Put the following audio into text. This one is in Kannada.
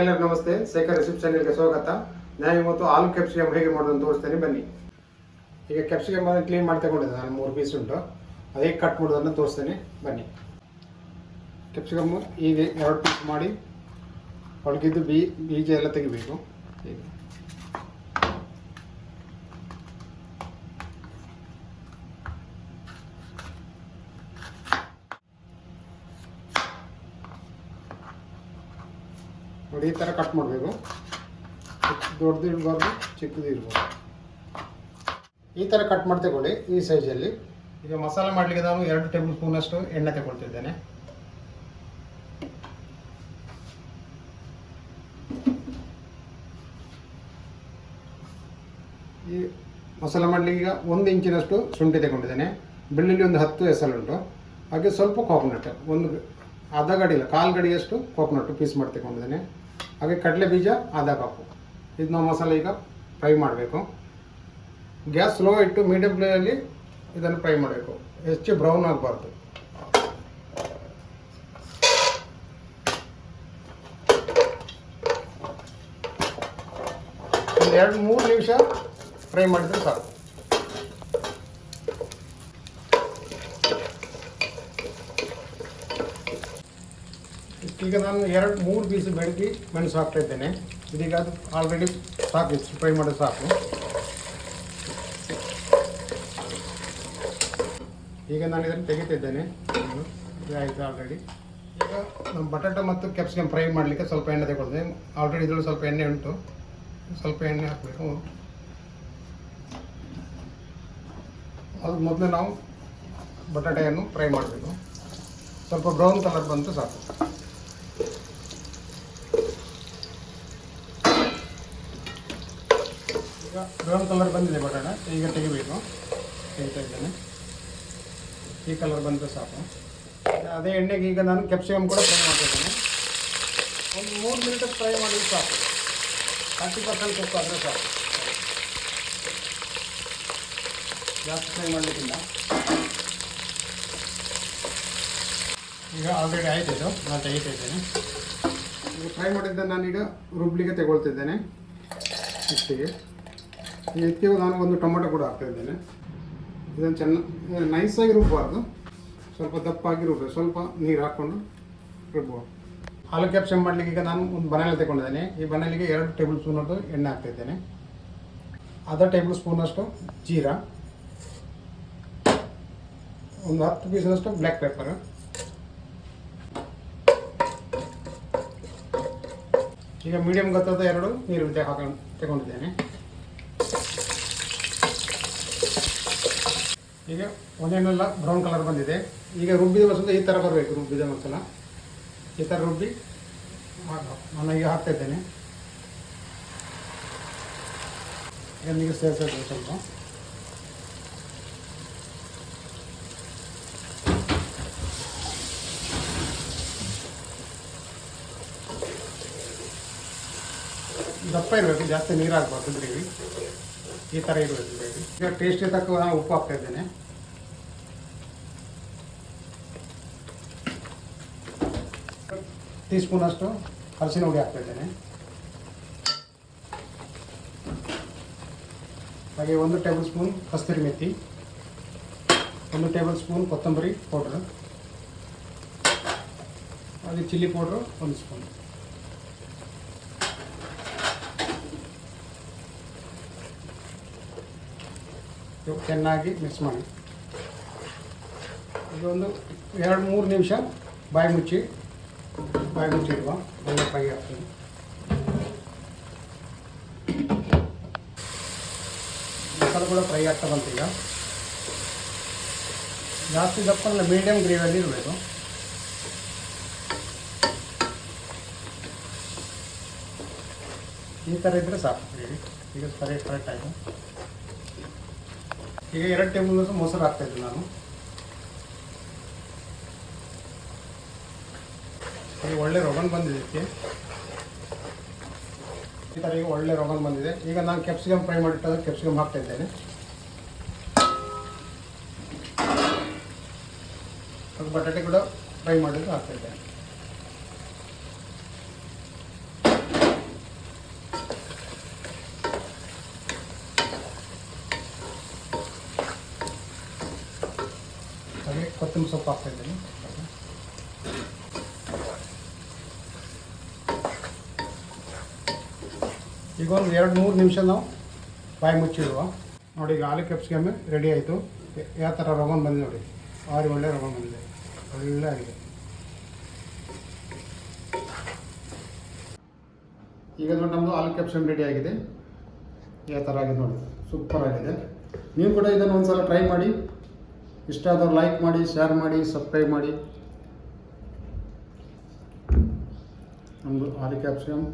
ಎಲ್ಲರಿಗೂ ನಮಸ್ತೆ. ಶೇಖರ್ ರೆಸಿಪ್ ಚಾನೆಲ್ಗೆ ಸ್ವಾಗತ. ನಾನು ಇವತ್ತು ಆಲೂ ಕ್ಯಾಪ್ಸಿಕಮ್ ಹೇಗೆ ಮಾಡೋದು ತೋರಿಸ್ತೇನೆ. ಬನ್ನಿ. ಈಗ ಕ್ಯಾಪ್ಸಿಕಮ್ ಕ್ಲೀನ್ ಮಾಡಿ ತಗೊಂಡಿದ್ದೆ ನಾನು ಮೂರು ಪೀಸ್ ಉಂಟು. ಅದು ಕಟ್ ಮಾಡೋದನ್ನು ತೋರಿಸ್ತೇನೆ. ಬನ್ನಿ. ಕ್ಯಾಪ್ಸಿಕಮ್ ಹೀಗೆ ಎರಡು ಪೀಸ್ ಮಾಡಿ ಒಳಗಿದ್ದು ಬೀ, ಬೀಜ ಎಲ್ಲ ತೆಗಿಬೇಕು. ಹೀಗೆ ನೋಡಿ, ಈ ಥರ ಕಟ್ ಮಾಡಬೇಕು. ದೊಡ್ಡದು ಇಡಬಾರ್ದು ಚಿಕ್ಕದು ಇರ್ಬೋದು ಈ ಥರ ಕಟ್ ಮಾಡಿ ತಗೊಳ್ಳಿ, ಈ ಸೈಜಲ್ಲಿ ಈಗ ಮಸಾಲೆ ಮಾಡಲಿಕ್ಕೆ ನಾನು ಎರಡು ಟೇಬಲ್ ಸ್ಪೂನಷ್ಟು ಎಣ್ಣೆ ತಗೊಳ್ತಿದ್ದೇನೆ. ಈ ಮಸಾಲೆ ಮಾಡಲಿಕ್ಕೆ ಈಗ ಒಂದು ಇಂಚಿನಷ್ಟು ಶುಂಠಿ ತಗೊಂಡಿದ್ದೇನೆ. ಬೆಳ್ಳುಳ್ಳಿ ಒಂದು ಹತ್ತು ಎಸಳುಂಟು ಹಾಗೆ ಸ್ವಲ್ಪ ಕೋಕೋನಟ್ ಒಂದು ಅರ್ಧ ಗಡಿ ಇಲ್ಲ ಕಾಲು ಗಡಿಯಷ್ಟು ಕೋಕೋನಟ್ ಪೀಸ್ ಮಾಡಿ ತಗೊಂಡಿದ್ದೇನೆ. ಹಾಗೆ ಕಡಲೆ ಬೀಜ ಅರ್ಧ ಕಪ್ಪು ಇದು ನಾವು ಮಸಾಲೆ ಈಗ ಫ್ರೈ ಮಾಡಬೇಕು. ಗ್ಯಾಸ್ ಸ್ಲೋ ಇಟ್ಟು ಮೀಡಿಯಂ ಫ್ಲೇಮಲ್ಲಿ ಇದನ್ನು ಫ್ರೈ ಮಾಡಬೇಕು. ಹೆಚ್ಚು ಬ್ರೌನ್ ಆಗಬಾರ್ದು. ಒಂದು ಎರಡು ಮೂರು ನಿಮಿಷ ಫ್ರೈ ಮಾಡಿದ್ರೆ ಸಾಕು. ಈಗ ನಾನು ಎರಡು, ಮೂರು ಪೀಸ್ ಬೆಳಗ್ಗೆ ಮೆಣಸು ಹಾಕ್ತಾ ಇದ್ದೇನೆ. ಇದೀಗ ಅದು ಆಲ್ರೆಡಿ ಸಾಕು ಫ್ರೈ ಮಾಡೋದು ಸಾಕು. ಈಗ ನಾನು ಇದನ್ನು ತೆಗಿತಿದ್ದೇನೆ ಆಯಿತು ಆಲ್ರೆಡಿ ಈಗ ನಮ್ಮ ಬಟಾಟೆ ಮತ್ತು ಕ್ಯಾಪ್ಸಿಕಮ್ ಫ್ರೈ ಮಾಡಲಿಕ್ಕೆ ಸ್ವಲ್ಪ ಎಣ್ಣೆ ತಗೊಳ್ತೇನೆ ಆಲ್ರೆಡಿ ಇದರಲ್ಲಿ ಸ್ವಲ್ಪ ಎಣ್ಣೆ ಉಂಟು. ಸ್ವಲ್ಪ ಎಣ್ಣೆ ಹಾಕಬೇಕು. ಅದು ಮೊದಲು ನಾವು ಬಟಾಟೆಯನ್ನು ಫ್ರೈ ಮಾಡಬೇಕು. ಸ್ವಲ್ಪ ಬ್ರೌನ್ ಕಲರ್ ಬಂತು ಸಾಕು. ಬ್ರೌನ್ ಕಲರ್ ಬಂದಿದೆ ಬಟಾಣ ಈಗ ತೆಗಿಬೇಕು. ತೆಗಿತಾ ಇದ್ದೇನೆ. ಈ ಕಲರ್ ಬಂದರೆ ಸಾಕು. ಅದೇ ಎಣ್ಣೆಗೆ ಈಗ ನಾನು ಕ್ಯಾಪ್ಸಿಕಮ್ ಕೂಡ ಫ್ರೈ ಮಾಡ್ತಿದ್ದೇನೆ. ಒಂದು ಮೂರು ಮಿನಿಟ್ ಫ್ರೈ ಮಾಡಿದ್ರೆ ಸಾಕು. ಥರ್ಟಿ ಪರ್ಸೆಂಟ್ ಉಪ್ಪು ಆದರೆ ಸಾಕು. ಜಾಸ್ತಿ ಫ್ರೈ ಮಾಡಲಿಕ್ಕಿಲ್ಲ. ಈಗ ಆಲ್ರೆಡಿ ಆಯ್ತು ಇದು. ನಾನು ತೆಗಿತಾ ಇದ್ದೇನೆ. ಈಗ ಫ್ರೈ ಮಾಡಿದ್ದ ನಾನೀಗ ರುಬ್ಲಿಗೆ ತಗೊಳ್ತಿದ್ದೇನೆ. ಇಷ್ಟಿಗೆ. ಎತ್ತಿಗೂ ನಾನು ಒಂದು ಟೊಮೊಟೊ ಕೂಡ ಹಾಕ್ತಾ ಇದ್ದೇನೆ. ಇದನ್ನು ಚೆನ್ನ ನೈಸಾಗಿ ರುಬ್ಬಬಾರ್ದು. ಸ್ವಲ್ಪ ದಪ್ಪಾಗಿ ರುಬ್ಬ ಸ್ವಲ್ಪ ನೀರು ಹಾಕ್ಕೊಂಡು ರುಬ್ಬೋದು. ಆಲೂ ಕ್ಯಾಪ್ಸಿಕಮ್ ಮಾಡಲಿಕ್ಕೆ ಈಗ ನಾನು ಒಂದು ಬನಾಲೆ ತಗೊಂಡಿದ್ದೇನೆ. ಈ ಬನಾಲಿಗೆ ಎರಡು ಟೇಬಲ್ ಸ್ಪೂನಷ್ಟು ಎಣ್ಣೆ ಹಾಕ್ತಾಯಿದ್ದೇನೆ ಅರ್ಧ ಟೇಬಲ್ ಸ್ಪೂನಷ್ಟು ಜೀರಾ. ಒಂದು ಹತ್ತು ಪೀಸಿನಷ್ಟು ಬ್ಲ್ಯಾಕ್ ಪೆಪ್ಪರ್ ಈಗ ಮೀಡಿಯಂ ಗೊತ್ತಾದ ಎರಡು ನೀರು ಹಾಕೊಂಡು ತಗೊಂಡಿದ್ದೇನೆ. ಈಗ ಒಂದೇನೆಲ್ಲ ಬ್ರೌನ್ ಕಲರ್ ಬಂದಿದೆ. ಈಗ ರುಬ್ಬಿದ ಮಸಾಲೆ ಈ ಥರ ಬರಬೇಕು, ರುಬ್ಬಿದ ಮಸಾಲ ಈ ಥರ ರುಬ್ಬಿ. ನಾನು ಈಗ ಹಾಕ್ತಾ ಇದ್ದೇನೆ. ಎಲ್ಲಿಗೆ ಸ್ವಲ್ಪ. ದಪ್ಪ ಇರಬೇಕು, ಜಾಸ್ತಿ ನೀರು ಹಾಕ್ಬಾರ್ದು ಗ್ರೇವಿ ಈ ಥರ ಇರಬೇಕು ಈಗ ಟೇಸ್ಟಿಗೆ ತಕ್ಕ ಉಪ್ಪು ಹಾಕ್ತಾ ಇದ್ದೇನೆ. ಟೀ ಸ್ಪೂನಷ್ಟು ಅರಸಿನ ಹುಡಿ ಹಾಕ್ತಾ ಇದ್ದೇನೆ. ಹಾಗೆ ಒಂದು ಟೇಬಲ್ ಸ್ಪೂನ್ ಕಸ್ತೂರಿ ಮೆಥಿ. ಒಂದು ಟೇಬಲ್ ಸ್ಪೂನ್ ಕೊತ್ತಂಬರಿ ಪೌಡ್ರ್ ಹಾಗೆ ಚಿಲ್ಲಿ ಪೌಡ್ರು ಒಂದು ಸ್ಪೂನ್ ಚೆನ್ನಾಗಿ ಮಿಕ್ಸ್ ಮಾಡಿ. ಇದೊಂದು ಎರಡು ಮೂರು ನಿಮಿಷ ಬಾಯಿ ಮುಚ್ಚಿ, ಬಾಯಿ ಮುಚ್ಚಿಡುವ ಒಳ್ಳೆ ಫ್ರೈ ಆಗ್ತದೆ. ಕೂಡ ಫ್ರೈ ಆಗ್ತಾ ಬಂತು ಈಗ. ಜಾಸ್ತಿ ದಪ್ಪ ಅಲ್ಲ ಮೀಡಿಯಮ್ ಗ್ರೇವಿಯಲ್ಲಿ ಇರಬೇಕು. ಈ ಥರ ಇದ್ದರೆ ಸಾಕು. ಗ್ರೇವಿ ಈಗ ಸರಿ ಕರೆಕ್ಟ್ ಆಯಿತು. ಈಗ ಎರಡು ಟೇಬಲ್ ಮೊಸರು ಹಾಕ್ತಾ ಇದ್ದೆ ನಾನು. ಈಗ ಒಳ್ಳೆ ರೊಗನ್ ಬಂದಿದೆ ಇದಕ್ಕೆ. ಈ ಥರ ಈಗ ಒಳ್ಳೆ ರೊಗನ್ ಬಂದಿದೆ. ಈಗ ನಾನು ಕ್ಯಾಪ್ಸಿಕಮ್ ಫ್ರೈ ಮಾಡಿಟ್ಟಾಗ ಕ್ಯಾಪ್ಸಿಕಮ್ ಹಾಕ್ತಾ ಇದ್ದೇನೆ. ಬಟಾಟೆ ಕೂಡ ಫ್ರೈ ಮಾಡಿದ್ರೆ ಹಾಕ್ತಾ ಇದ್ದೇನೆ. ಕೊತ್ತಂಬರಿ ಸೊಪ್ಪು ಹಾಕ್ತಾ ಇದ್ದೀನಿ ಈಗ ಒಂದು ಎರಡು ಮೂರು ನಿಮಿಷ ನಾವು ಬಾಯಿ ಮುಚ್ಚಿಡುವ. ನೋಡಿ, ಈಗ ಆಲೂ ಕ್ಯಾಪ್ಸಿಕಮ್ಮೆ ರೆಡಿ ಆಯಿತು. ಯಾವ ಥರ ರವನ್ ಬಂದಿದೆ ನೋಡಿ. ಭಾರಿ ಒಳ್ಳೆ ರವನ್ ಬಂದಿದೆ. ಒಳ್ಳೆ ಆಗಿದೆ. ಈಗ ನೋಡಿ ನಮ್ಮದು ಆಲೂ ಕ್ಯಾಪ್ಸಿಕಮ್ ರೆಡಿ ಆಗಿದೆ. ಯಾವ ಥರ ಆಗಿದೆ ನೋಡಿ. ಸೂಪರ್ ಆಗಿದೆ. ನೀವು ಕೂಡ ಇದನ್ನು ಒಂದು ಸಲ ಟ್ರೈ ಮಾಡಿ. ಇಷ್ಟ ಆದವ್ರು ಲೈಕ್ ಮಾಡಿ ಶೇರ್ ಮಾಡಿ ಸಬ್ಸ್ಕ್ರೈಬ್ ಮಾಡಿ. ನಮ್ಮದು ಆರಿ ಕ್ಯಾಪ್ಸಿಕಮ್